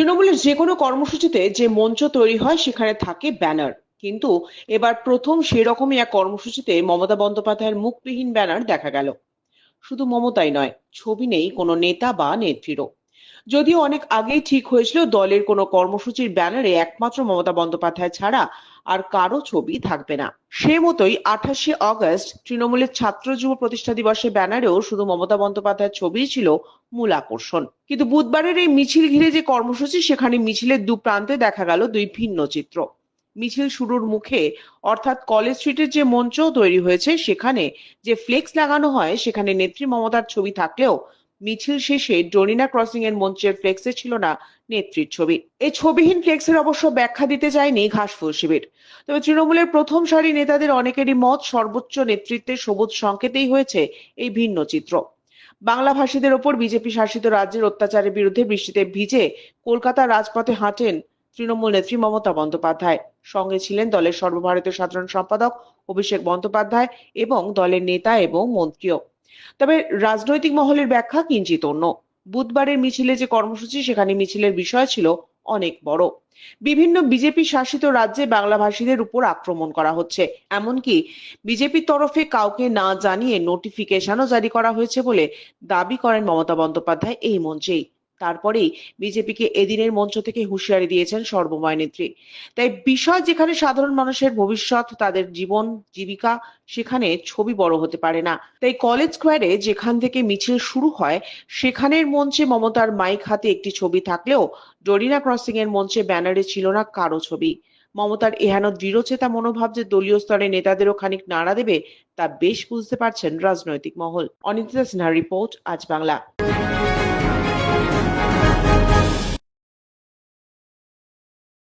তৃণমূলের যে কোনো কর্মসূচিতে যে মঞ্চ তৈরি হয়, সেখানে থাকে ব্যানার। কিন্তু এবার প্রথম সেরকমই এক কর্মসূচিতে মমতা বন্দ্যোপাধ্যায়ের মুখবিহীন ব্যানার দেখা গেল। শুধু মমতাই নয়, ছবি নেই কোনো নেতা বা নেত্রীরও। যদিও অনেক আগেই ঠিক হয়েছিল, দলের কোনো কর্মসূচির ব্যানারে একমাত্র মমতা বন্দ্যোপাধ্যায় ছাড়া আর কারও ছবি থাকবে না। সে মতোই আঠাশে অগস্ট তৃণমূলের ছাত্র যুব প্রতিষ্ঠা দিবসের ব্যানারেও শুধু মমতা বন্দ্যোপাধ্যায়ের ছবিই ছিল মূল আকর্ষণ। কিন্তু বুধবারের এই মিছিল ঘিরে যে কর্মসূচি, সেখানে মিছিলের দু প্রান্তে দেখা গেল দুই ভিন্ন চিত্র। মিছিল শুরুর মুখে, অর্থাৎ কলেজ স্ট্রিটের যে মঞ্চ তৈরি হয়েছে, সেখানে যে ফ্লেক্স লাগানো হয়, সেখানে নেত্রী মমতার ছবি থাকলেও মিছিল শেষে ডোরিনা ক্রসিং এর মঞ্চের ফ্লেক্সে ছিল না নেত্রীর ছবি। এই ছবিহীন ফ্লেক্সের অবশ্য ব্যাখ্যা দিতে যায়নি ঘাসফুল শিবির। তবে তৃণমূলের প্রথম সারি নেতাদের অনেকেরই মত সর্বোচ্চ নেতৃত্বের সবুজ সংকেতেই হয়েছে এই ভিন্ন চিত্র। বাংলা ভাষীদের ওপর বিজেপি শাসিত রাজ্যের অত্যাচারের বিরুদ্ধে বৃষ্টিতে ভিজে কলকাতার রাজপথে হাঁটেন তৃণমূল নেত্রী মমতা বন্দ্যোপাধ্যায়। সঙ্গে ছিলেন দলের সর্বভারতীয় সাধারণ সম্পাদক অভিষেক বন্দ্যোপাধ্যায় এবং দলের নেতা এবং মন্ত্রীও। তবে রাজনৈতিক মহলের ব্যাখ্যা কিঞ্চিত অন্য। বুধবারের মিছিলে যে কর্মসূচি, সেখানে মিছিলের বিষয় ছিল অনেক বড়। বিভিন্ন বিজেপি শাসিত রাজ্যে বাংলাভাষীদের উপর আক্রমণ করা হচ্ছে। এমনকি বিজেপির তরফে কাউকে না জানিয়ে নোটিফিকেশনও জারি করা হয়েছে বলে দাবি করেন মমতা বন্দ্যোপাধ্যায় এই মঞ্চেই। তারপরেই বিজেপিকে এদিনের মঞ্চ থেকে হুঁশিয়ারি দিয়েছেন সর্বময় নেত্রী। তাই বিষয় যেখানে সাধারণ মানুষের ভবিষ্যৎ, তাদের জীবন, জীবিকা, সেখানে ছবি বড় হতে পারে না। তাই কলেজ স্কোয়ারে যেখান থেকে মিছিল শুরু হয়, সেখানের মঞ্চে মমতার মাইক হাতে একটি ছবি থাকলেও ডোরিনা ক্রসিং এর মঞ্চে ব্যানারে ছিল না কারও ছবি। মমতার এহেন দৃঢ়চেতা মনোভাব যে দলীয় স্তরে নেতাদেরও খানিক নাড়া দেবে, তা বেশ বুঝতে পারছেন রাজনৈতিক মহল। অনিন্দিতা সিনহার রিপোর্ট, আজ বাংলা।